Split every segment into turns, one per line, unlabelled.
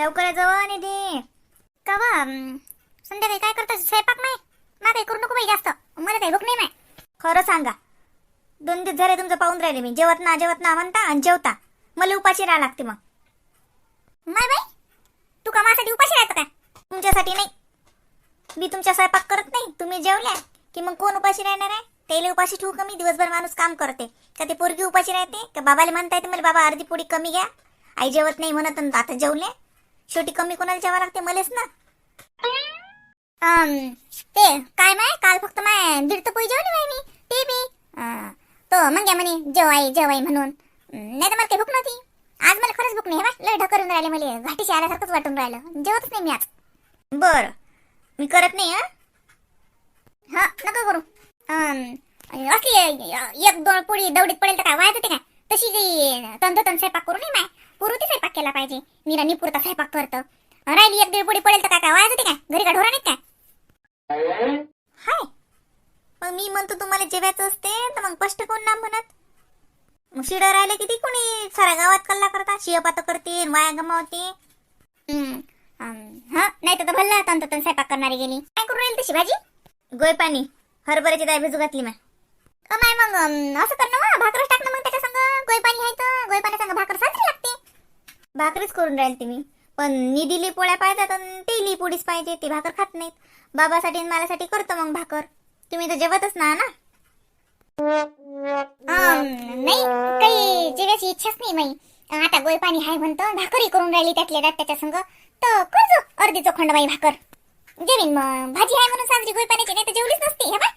लवकर जाऊ आणि दे का बा संध्याकाळी काय करतोस? स्वयंपाक नाही? मला काही करू नको बाई जास्त. मला काही भूक नाही माय खरं सांगा दोन दिवस झाले तुमचं पाहून राहिले मी. जेवत ना जेवत ना म्हणता आणि जेवता. मला उपाशी राहा लागते मग. नाही बाई तू कामासाठी उपाशी राहतं काय? तुमच्यासाठी नाही. मी तुमच्या स्वयंपाक करत नाही. तुम्ही जेवल्या की मग कोण उपाशी राहणार आहे? त्याला उपाशी ठेवू कमी दिवसभर माणूस काम करते. का ते पोरगी उपाशी राहते? का बाबाला म्हणता येते मला बाबा अर्धी पोळी कमी घ्या. आई जेवत नाही म्हणत आता जेवले शेवटी कमी कोणाला जेवा लागते मलेच ना? अं, ते काय माय? काल फक्त माय दीड तर पोळी जेवली मी. ते बी. अं, तो मग म्हणे जेवाई जेवाई म्हणून. नाही तर मला काही भूक नव्हती. आज मला खरंच भूक नाही हे लय ढकलून राहिले मला. घाटीशी आल्यासारखंच वाटून राहिलं. जेवतच नाही मी आज. बर. मी करत नाही हा? हा नका करू. अं, असली एक दोन पोळी दवडीत पडेल तर काय? वायत ते काय? तशी काही तंतोतंत स्वयंपाक करू नये माय. पुरवती स्वयंपाक केला पाहिजे. मीरा पुरता स्वयंपाक करतं. राहिली एक दीड पुढे पडेल तर काय काय वायत काय? घरी का ढोरा नाहीत काय? हाय. मग मी म्हणतो तुम्हाला जेवायचं असते तर मग कष्ट कोण ना म्हणत? शिड राहिले किती कोणी? साऱ्या गावात कल्ला करता शिवपात करते वाया गमावते. हा? नाही तर भल्ला तंत तन स्वयंपाक करणारी गेली. काय करू राहील तशी भाजी? गोय पाणी. हरभऱ्याची दाय भिजू घातली मग माय मग असं कर ना भाकरच टाक मग त्याच्या संग. गोय पाणी आहे तर गोय पाणी संग भाकर साजरी. भाकरीच करून राहील तुम्ही पण निधीली पोळ्या पाहिजेत आणि तेली पोळीच पाहिजे ते भाकर खात नाहीत. बाबासाठी आणि करतो मग भाकर. तुम्ही तर जेवतच ना ना? नाही काही जेवायची इच्छाच नाही माई आता गोय पाणी आहे म्हणतो भाकरी करून राहिली त्यातल्या त्यात त्याच्या संग. तर करजो अर्धी चोखंड बाई भाकर. जेवीन मग. भाजी आहे म्हणून साजरी गोय पाण्याची नाही तर जेवलीच नसती हे बा.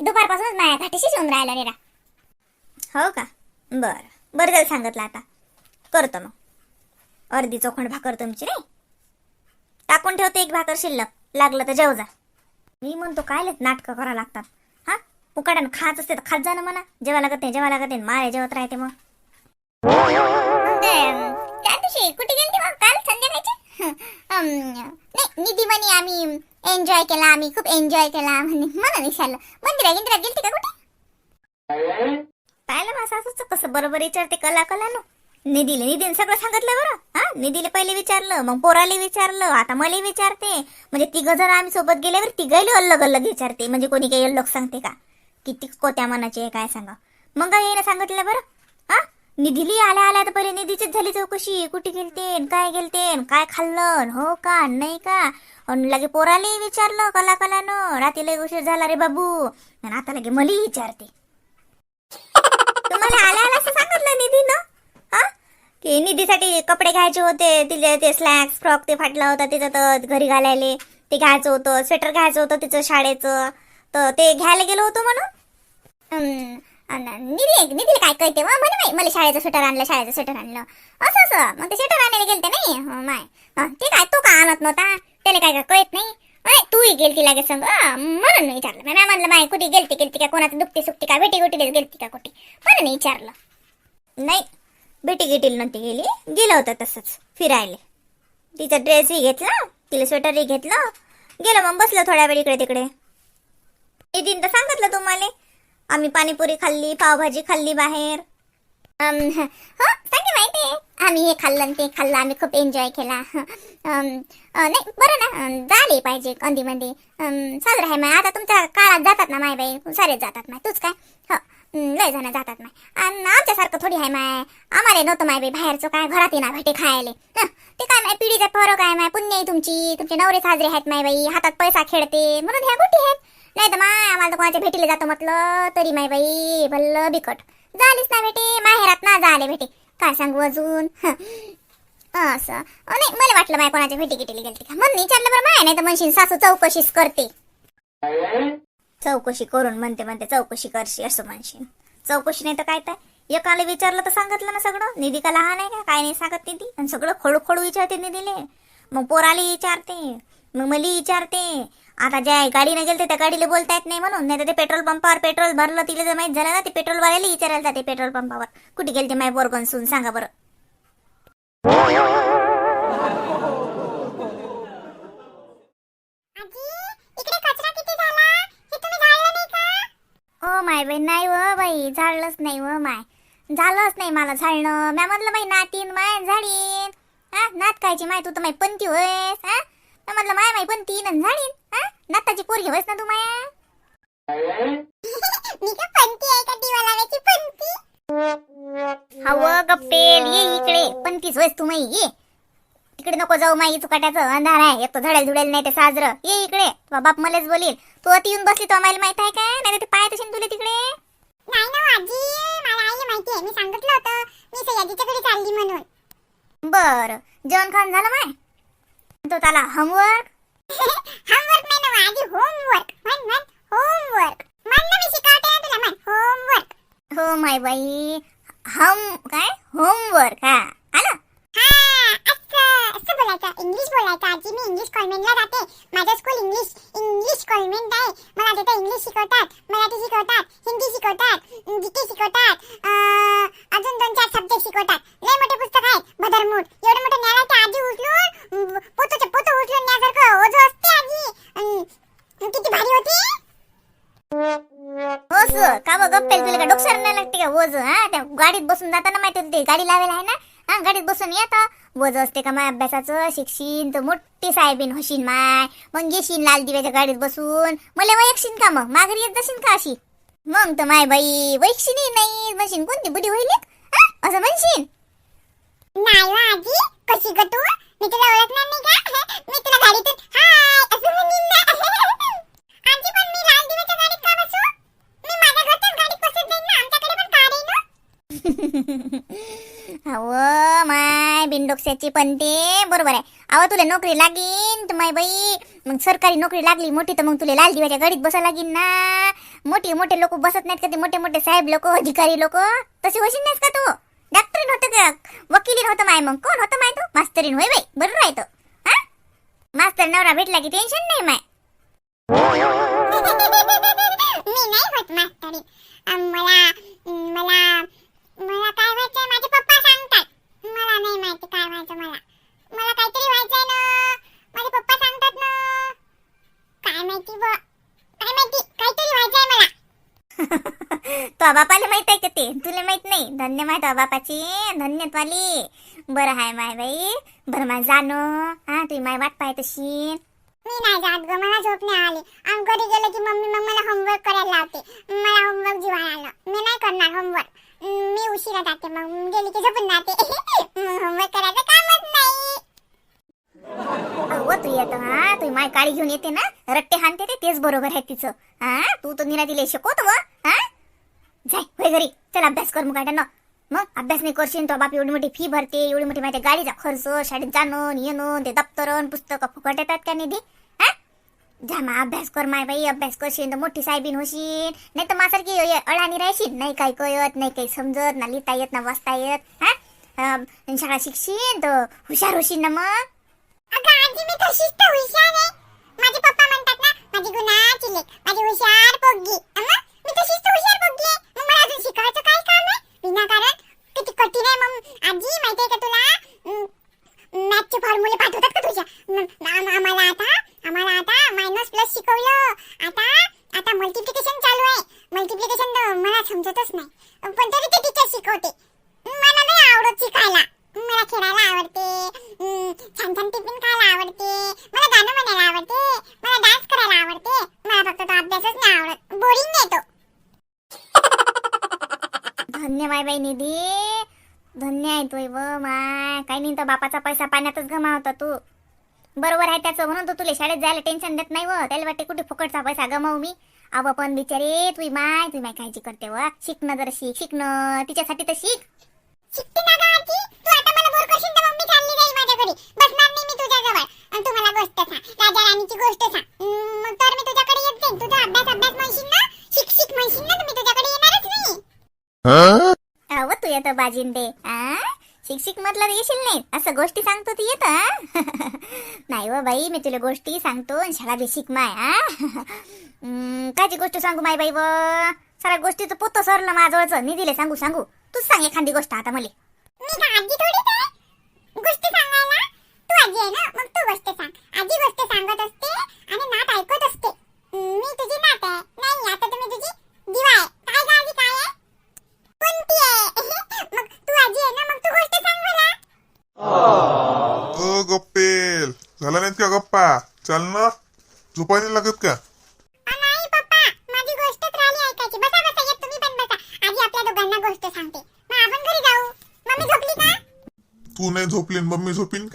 दुपारपासूनच माया घाटीशी शिवून राहिला निरा हो का? बर. बरं झालं सांगितलं आता. करतो मग. अर्धी चोखंड भाकर तुमची नाही? टाकून ठेवते एक भाकर शिल्लक. लागलं तर जेव जा. मी म्हणतो काय नाटकं करा लागतात. हा? उकाड्यानं खात असते तर खात जा ना म्हणा. जेव्हा लागत नाही जेव्हा लागत नाही. मारे जेवत राहते मग. त्या दिवशी कुठे मग? काल संध्याकाळची? नाही निधी म्हणे आम्ही एन्जॉय केला आम्ही खूप एन्जॉय केला म्हणे. म्हणून विचारलं मंदिरा गिंदिरात गेलते का कुठे? पाहिलं माझं सासूचं कसं बरोबर विचारते कला कला नो निधीले निधीने सगळं सांगितलं बरं. हा? निधीले पहिले विचारलं मग पोराले विचारलं आता मला विचारते. म्हणजे तिघ जण आम्ही सोबत गेल्यावर तिघायला अलग अलग विचारते. म्हणजे कोणी काही अलग सांगते का? किती कोत्या मनाचे आहे काय सांगा. मग काय येणं सांगितलं बरं? हा? निधीली आल्या आल्या तर पहिले निधीचीच झाली चौकशी. कुठे गेलते काय गेलते काय खाल्लं हो का नाही का? लगे पोराले विचारलं कला कलानं रात्रीला उशीर झाला रे बाबू. आणि आता लगे मलाही विचारते. तुम्हाला आल्या आल्या सांगितलं निधीनं? की निधीसाठी कपडे घ्यायचे होते तिले ते स्लॅक्स फ्रॉक ते फाटला होता तिचं तर घरी घालायले. ते घ्यायचं होतं स्वेटर घ्यायचं होतं तिचं शाळेचं. तर ते घ्यायला गेलो होतो म्हणून. हम्म, निधी निधीला काय कळते म्हणे मला शाळेचं स्वेटर आणलं शाळेचं स्वेटर आणलं. असं असं. मग ते स्वेटर आणायला गेलते नाही हो, माय. ते काय तो का आणत नव्हता? त्याला काय काय कळत नाही? तूही गेलती लागेल संग. म्हणून विचारलं. मॅम म्हणलं माय कुठे गेलती गेलती का? कोणाचं दुखते सुखते का? भेटी गुटीला गेलती का कुठे? म्हणून विचारलं. नाही. भेटी गेटील नव्हती गेली. गेलं होतं तसंच फिरायला. तिचा ड्रेसही घेतला तिला स्वेटरही घेतलं. गेलं मग बसलं थोड्या वेळ इकडे तिकडे. दिन तर सांगितलं तुम्हाला. आम्ही पाणीपुरी खाल्ली पावभाजी खाल्ली बाहेर. हो सांगे माहिती आहे. आम्ही हे खाल्लं आणि ते खाल्लं आम्ही खूप एन्जॉय केला. नाही बरं ना झाले पाहिजे कंदीमध्ये साजरं आहे माय आता तुमच्या काळात जातात ना माय बाई सारे जातात ना तूच काय? हो. लय जण जातात माय. आणि आमच्यासारखं थोडी आहे माय. आम्हाला नव्हतं माय बाई बाहेरचं काय घरात येणार भेटे खायले. ते काय माय पिढीचा फरक आहे माय पुण्य आहे तुमची. तुमचे नवरे साजरे आहेत माय बाई हातात पैसा खेळते. म्हणून ह्या गोष्टी आहेत. नाही तर माय आम्हाला तर कोणाच्या भेटीला जातो म्हटलं तरी माय बाई भल्ल बिकट. झालीच ना भेटे माहेरात ना झाले भेटे. काय सांगू अजून? असं. नाही मला वाटलं माय कोणाच्या भेटी गिटीला गेली का? म्हणून विचारलं बरं माय नाही तर म्हणशील सासू चौकशीच करते. चौकशी करून म्हणते म्हणते चौकशी करशी असं म्हणशील. चौकशी नाही तर काय तर? एकाला विचारलं तर सांगितलं ना सगळं. निधी का लहान आहे का? काय नाही सांगत निधी. आणि सगळं खोडू खोडू विचारते निधीले. मग पोराला विचारते. मग मला विचारते. आता ज्या गाडीने गेलते त्या गाडीला बोलता येत नाही म्हणून. नाही तर ते पेट्रोल पंपावर पेट्रोल भरलं तिला जर माहीत झालं ना ते पेट्रोलवाल्याला विचारायला जाते पेट्रोल पंपावर. कुठे गेलते माय बोरगन सून? सांगा बरं. बाई झाडलंच नाही व माय. झालंच नाही मला झाडणं. म्या म्हणलं बाई नातीन माय झाडीन. हा? नात कायची माय? तू तर माय पंती होयस हा? तर म्हटलं माय माय पंती न झाडीन. हा? नाताची पोरगी होयस ना तू माया?
मी का पंती आहे का दिवा लावायची पंती?
हव गप्पेल ये इकडे. पंतीच होयस तू माई ये. तिकडे नको जाऊ माई चुकाट्याचं. अंधार आहे. एक तर झडेल झुडेल नाही ते साजरं. ये इकडे. बाप मलाच बोलील. तू अति येऊन बसली तो माहीत आहे काय? नाही ते पाय तशी तुले तिकडे.
नाही ना आजी मला आई माहिती आहे. मी सांगितलं होतं मी सयाजीच्या घरी चालली म्हणून.
बर. जेवण खाऊन झालं माय? तो त्याला होमवर्क
होमवर्क नाही ना आजी होमवर्क म्हण म्हण होमवर्क म्हण ना मी शिकवते ना तुला म्हण होमवर्क
हो माय बाई. हम काय? होमवर्क हा. आलं?
जास्त बोलायचा इंग्लिश बोलायचा आजी मी इंग्लिश कॉन्व्हेंटला जाते. माझं स्कूल इंग्लिश इंग्लिश कॉन्व्हेंट आहे. मला तिथे इंग्लिश शिकवतात. मराठी शिकवतात हिंदी शिकवतात जीके शिकवतात अजून दोन चार सब्जेक्ट शिकवतात. लय मोठे पुस्तक आहेत. भदरमूठ एवढं मोठं न्यायला आजी उचलून पोतोचे पोतो उचलून न्यासारखं ओझं असते आजी. किती भारी होती.
हो का बघ गप्पेल तुला का डोक्सर नाही लागते का ओझ हा? त्या गाडीत बसून जाताना माहिती होती गाडी लावायला आहे ना? हा गाडीत बसून येता वज असते का माय अभ्यासाचं? शिक्षीन तर मोठी साहेबीन होशीन माय. मग येशीन लाल दिव्याच्या गाडीत बसून. मला वैयकशीन का मग? माघारी येत जाशीन का अशी? मग तर माय बाई वैक्षिनी नाही. म्हणशीन कोणती बुडी होईल असं म्हणशीन.
नाही हो आजी. कशी ग तू? मी तुला ओळखणार नाही का? मी तुला गाडीतून हाय असं म्हणीन ना. आजी पण मी
अव माय बिनडोक्याची पण ते बरोबर आहे. अव तुला नोकरी लागीन तर माय बाई मग सरकारी नोकरी लागली मोठी तर मग तुला लाल दिव्याच्या गाडीत बसा लागीन ना. मोठे मोठे लोक बसत नाहीत का ते मोठे मोठे साहेब लोक अधिकारी लोक? तसे होशील नाहीस का तू? डॉक्टरीन होतं का? वकिलीन होतं माय मग. कोण होतं माय तू? मास्तरीन होय बाई बरोबर आहे तो. हा? मास्तर नवरा भेटला की टेन्शन नाही माय.
मी नाही होत मास्तरीन. मला मला मला काय व्हायचंय माझे पप्पा सांगतात. मला नाही माहिती काय व्हायचं मला. मला काहीतरी व्हायचंय ना. माझे पप्पा सांगतात ना. काय माहिती ब काय माहिती? काहीतरी व्हायचंय मला.
तो बापाला माहीत आहे का ते? तुला माहीत नाही? धन्य माहीत बापाची. धन्यत वाली बरं हाय माय बाई. बरं माय जाणो हा तुझी माय वाट पाहत तशी
मी नाही जात ग. मला झोप नाही आली. आणि घरी गेलं की मम्मी मग मला होमवर्क करायला लावते. मला होमवर्क जीवाला आलं. मी नाही करणार होमवर्क मी उशिरा जाते मग गेली की झोपून जाते होमवर्क करायचं कामच नाही.
अहो तू येतो हा? तू माय काळी घेऊन येते ना? रट्टे हानते ते तेच बरोबर आहे तिचं. हा? तू तर निरा तिला शिकवतो व हा? जाय होय घरी. चल अभ्यास कर मग ना मग अभ्यास नाही करशील तो बाप एवढी मोठी फी भरते एवढी मोठी माहिती गाडीचा खर्च शाळेत जाणं येणं ते दप्तरन पुस्तकं फुकट येतात का निधी? हा अभ्यास कर माय बाई अभ्यास करशील तर मोठी साहेबीन होशील. नाही तर माझ्यासारखी ये- अळानी राहशील. नाही काही कळत नाही काही समजत ना लिहिता येत ना वाचता येत. हा? अं, शाळा शिकशील तर हुशार होशील ना मग.
अगं आजी मी तशीच तर हुशार आहे. माझे पप्पा म्हणतात ना माझी गुणाची लेक माझी हुशार पोगगी अम्मा मी तशीच तर हुशार पोगगी आहे. मग मला अजून शिकायचं काय काम आहे? विनाकारण किती कठीण आहे मग. आजी माहिती आहे का तुला? मॅथचे फॉर्म्युले पाठवतात का तुझ्या? आम्हाला आता आम्हाला आता मायनस प्लस शिकवलं. आता आता मल्टिप्लिकेशन चालू आहे. मल्टिप्लिकेशन मला समजतच नाही. पण तरी ते टीचर शिकवते. मला नाही आवडत शिकायला. मला खेळायला आवडते. छान छान टिफिन खायला आवडते. मला गाणं म्हणायला आवडते. मला डान्स करायला आवडते. मला फक्त तो अभ्यासच नाही आवडत. बोरिंग आहे तो.
धन्य बाई निधी. धन्य आहे तू व माय काही नाही तर बापाचा पैसा पाण्यातच गमावता तू. बरोबर आहे त्याचं म्हणून तू तुला शाळेत जायला टेन्शन देत नाही व. त्याला वाटते कुठे फुकटचा पैसा गमावू मी. अव पण बिचारे तुझी माय तुझी माय काळजी करते व. शिकणं जर शिक शिकणं तिच्यासाठी तर शिक.
शिकते ना गं आजी. तू आता मला बोर करशील तर मम्मी चालली जाईल माझ्या घरी. बसणार नाही मी तुझ्या जवळ आणि तू मला गोष्ट सांग. राजा राणीची गोष्ट सांग. हम्म, मग तर मी तुझ्याकडे येत जाईन. तुझा अभ्यास अभ्यास म्हणशील ना? शिक शिक म्हणशील ना? तर मी तुझ्याकडे येणारच नाही.
अव तू येतं बाजीन दे आ शिक्षिक म्हटलं येशील नाही. असं गोष्टी सांगतो ती येत नाही व बाई मी तुला गोष्टी सांगतो शाळा बी शिक माय आ कायची गोष्ट सांगू माय बाई व? साऱ्या गोष्टीचं पोतं सरलं माझ्यावरचं मी दिले सांगू सांगू. तूच सांग एखादी गोष्ट आता मला.
मी आजी थोडीच गोष्ट सांगायला? तू आजी आहे ना? मग तू गोष्ट सांग. आजी गोष्ट सांगत असते आणि नात ऐकत असते मी तुझी नात आहे नाही आता तुम्ही तुझी दिवा आहे काय गं आजी काय आहे कोणती आहे मग तू आजी आहे ना मग तू गोष्ट सांग मला
पाटील झाला नाहीत का गप्पा चाल ना झोपाय नाही लागत का?
नाही पप्पा. माझी गोष्टच राहिली ऐकायची. बसा बसा. येत तुम्ही पण बसा. आजी आपल्या दोघांना गोष्ट सांगते. मग आपण घरी जाऊ. मम्मी झोपली का?
तू नाही झोपली आणि मम्मी झोपीन?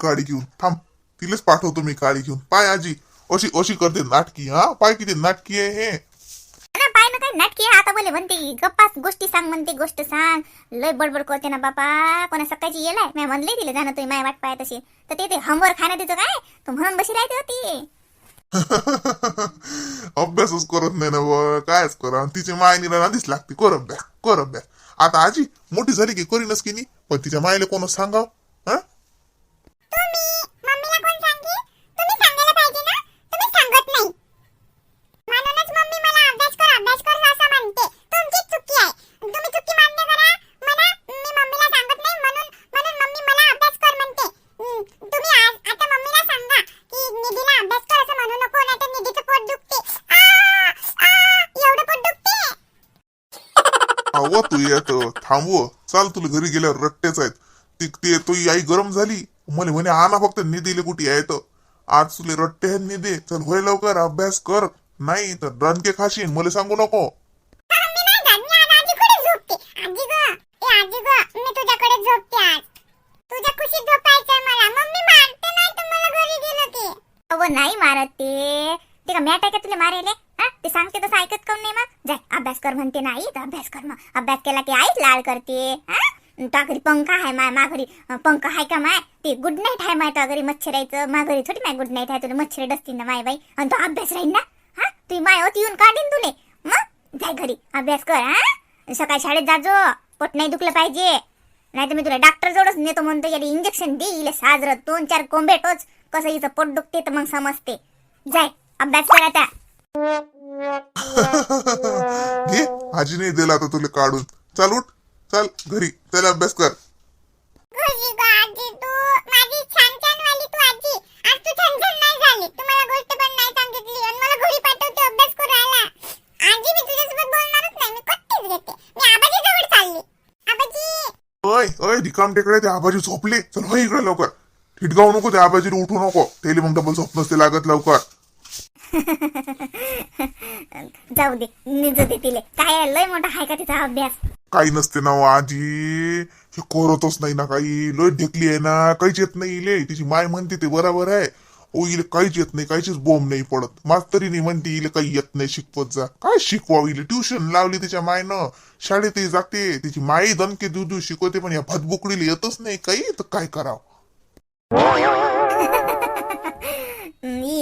काळी घेऊन. थांब तिलाच पाठवतो मी काळी घेऊन. पाय आजी अशी अशी करते नाटकी हा? पाय किती नाटकी आहे हे?
ना पाय ना काय नाटकी आहे. आता बोले म्हणते गप्पा गोष्टी सांग म्हणते गोष्ट सांग. लय बडबड करते ना बापा. कोणा सकाळची येलाय? मी म्हणले तिला जाणं तुम्ही माय वाट पाय तशी तर ते ते हमवर खाण्यात तिचं काय? तू म्हणून बशी राहते होती.
अभ्यासच करत नाही ना व कायच करा? आणि तिच्या मायनीला नादीच लागते. कर अभ्यास कर अभ्यास आता आजी मोठी झाली की करीनच की नाही? पण तिच्या मायला कोण सांगाव? हा
तुम्ही मम्मीला कोण सांगे तुम्ही सांगायला पाहिजे ना तुम्ही सांगत नाही म्हणूनच मम्मी मला अभ्यास कर अभ्यास कर असं म्हणते तुमचीच चुकी आहे तुम्ही चुकी मान्य करा म्हणा मी मम्मीला सांगत नाही म्हणून म्हणून मम्मी मला अभ्यास कर म्हणते हम्म, तुम्ही आज आता मम्मीला सांगा की निधीला अभ्यास कर असं म्हणू नको नाही तर निधीचं पोट दुखते आ, आ, एवढं पोट दुखते
अव तू येत थांबव. चाल तुला घरी गेल्यावर रट्टेच आहेत. ती ते तुझी आई गरम झाली. मला म्हणे आना फक्त निधीले कुठे आहे तर आज तुले रट्टे आहेत निधी. चल होय लवकर अभ्यास कर. नाही तर रनके खाशीन मला सांगू नको.
नाही मारत
ते. का मॅट आहे का तुला मारेले ते सांगते तसं ऐकत काऊन नाही मग? जाय अभ्यास कर म्हणते नाही तर अभ्यास कर मग. अभ्यास केला की आईच लाड करते. हा? घरी पंखा आहे माय मा घरी पंखा आहे का माय? ते गुड नाईट आहे माय घरी मच्छरायचं. मा घरी थोडी माय गुड नाईट आहे तुला मच्छर डसतील ना माय बाई. आणि तो अभ्यास राहील ना. हा? तुम्ही माय होत येऊन काढीन तुले. मग? जाय घरी अभ्यास कर हा? सकाळी शाळेत जाजो पोट नाही दुखलं पाहिजे. नाही तर मी तुला डॉक्टर जोडच नेतो म्हणतो. याला इंजेक्शन देईल. साजरं दोन चार कोंबे टोच. कसं हिचं पोट दुखते तर मग समजते. जाय अभ्यास कर आता.
घे आजीने दिला आता तुला काढून. चाल उठ चल घरी चल अभ्यास कर.
तू तू तू तू आबाजी आबाजी.
ओय ओय रिकाम टेकडे ते आबाजी झोपले. चल होय इकडे लवकर. हिटगावू नको त्या आबाजीने उठू नको. त्याला मग डबल झोप नसते लागत लवकर.
जाऊ दे निजू दे तिले. काय लय मोठा आहे का तिचा अभ्यास?
काही नसते ना हो आजी. हे करतच नाही ना काही. लय ढेकली आहे ना काहीच येत नाही इले. तिची माय म्हणते ते बरोबर आहे. ओ इले काहीच येत नाही काहीच बोंब नाही पडत. मास्तरीने म्हणते इले काही येत नाही शिकवत जा. काय शिकवावं इले? ट्युशन लावली तिच्या मायनं. शाळेतही जाते. तिची माई दणके देऊ देऊ शिकवते पण या भदबुकडीला येतच नाही काही. तर काय करावं?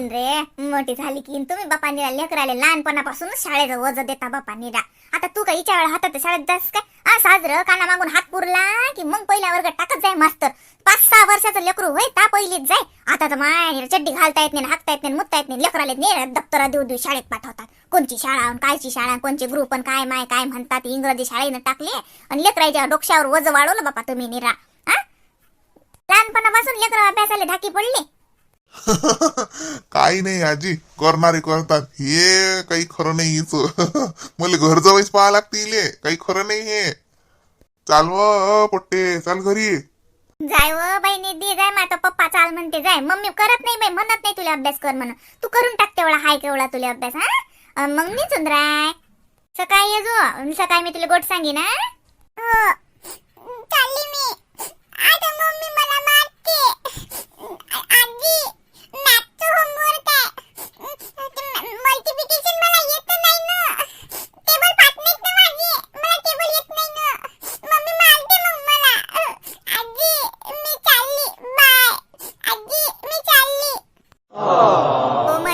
येईन रे. मोठी झाली की तुम्ही बापानी निरा लेकराले लहानपणापासून शाळेचं वज देता बापानी रा आता तू काही वेळा हातात शाळेत जास काय? आ साजरं काना मागून हात पुरला की मग पहिल्या वर्ग टाकत जाय मास्तर. पाच सहा वर्षाचं लेकरू होय ता पहिलीच जाय. आता तर माय चड्डी घालता येत नाही हाकता येत नाही मुतता येत नाही. लेकराले ने दप्तरा देऊ देऊ शाळेत पाठवतात. कोणची शाळा आणि कायची शाळा कोणचे ग्रुप पण काय माय काय म्हणतात इंग्रजी शाळेनं टाकले. आणि लेकराच्या डोक्यावर वज वाढवलं बापा तुम्ही निरा. हा? लहानपणापासून लेकर अभ्यासाला ढाकी पडली.
काही नाही आजी करणारे करतात. हे काही खरं नाही हिच. मला घर जवळच पाहा लागते इले. काही खरं नाही हे. चालव पट्टे. चाल घरी.
जाय व बहिणी दे जाय माझा पप्पा. चाल म्हणते जाय. मम्मी करत नाही बाई म्हणत नाही तुला अभ्यास कर म्हणून. तू करून टाक तेवढा हाय केवढा तुला अभ्यास हा? मग मी सुंदराय. सकाळी ये जो सकाळी मी तुला गोट सांगेन हा?
हो. चालली मी. आता मम्मी मला मारते. आजी. नाही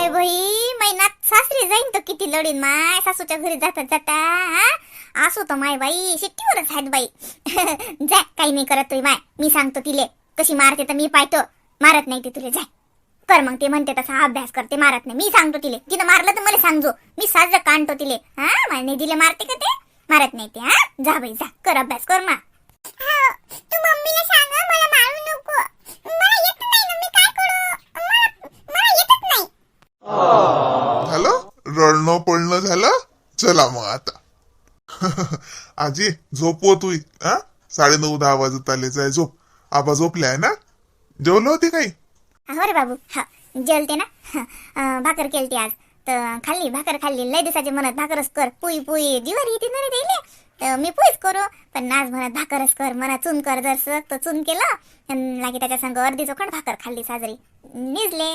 आजी मी
सासरी तर किती लढीन माय? सासूच्या घरी जाता जाता हा? असो तर माय बाई. शिट्टीवरच आहेत बाई. जा काही नाही करत तुझी माय. मी सांगतो तिले. कशी मारते तर मी पाहतो. मारत नाही ते तुले. जाय कर मग ते म्हणते तसा अभ्यास करते मारत नाही. मी सांगतो तिले. तिनं मारलं तर मला सांगजो. मी साजरं काढतो तिले. हा? मला दिले मारते का ते? मारत नाही ते हा? जा बाई जा. कर अभ्यास कर मा.
हो, तू मम्मीला सांग हं, मला मारू नको. मला येत नाही ना मी काय करू? मला मला येतच नाही.
झालं? रडणं पडणं झालं? चला मग आता. आजी झोपव तू. हा? साडे नऊ दहा वाजत आले. जाय झोप. आबा झोपले आहे ना? जेवलं होती काही?
हो रे बाबू. हा जेलते ना? भाकर केलते आज. तर खाल्ली भाकर खाल्ली. लय दिवसाची म्हणत भाकरच कर पुई पुई. दिवाळी येते ना रे त्याले तर मी पुईच करू. पण आज म्हणत भाकरच कर म्हणा चून कर जर तर चून केलं. लागे त्याच्या संग अर्धी चोखण भाकर खाल्ली साजरी. निजले.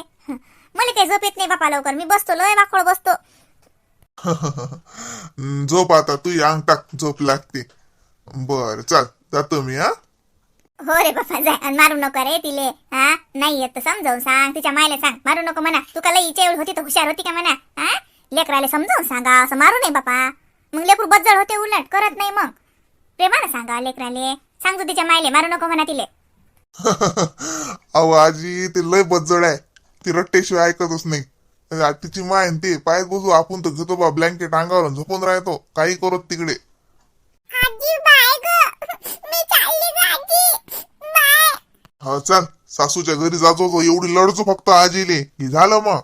मला काही झोप येत नाही बापा लवकर. मी बसतो लय वाकड बसतो.
झोप आता तू अंग टाक झोप लागते. बर चल जातो मी हा?
हो रे बाप्पा जाय आणि मारू नको रे तिले. हा? नाही येत तर समजावून सांग तिच्या मायला सांग. मारू नको म्हणा. तू का लई इच्छा एवढी होती तर हुशार होती का म्हणा? हा? लेकराले समजावून सांगा असं मारू नये बापा. मग लेकरू बज्जळ होते उलट करत नाही मग. प्रेमानं सांगा लेकराले. सांगतो तिच्या मायले मारू नको म्हणा तिले.
अहो आजी ते लय बज्जड आहे. ती रट्टेशिवाय ऐकतच नाही. आ, तिची माय आणि ते पायात बसू आपण तर घेतो बा ब्लँकेट अंगावर आणि झोपून राहतो. काही करत तिकडे.
आजी
हा चल सासूच्या घरी जातो एवढी लढतो फक्त आजीले. की झालं मग?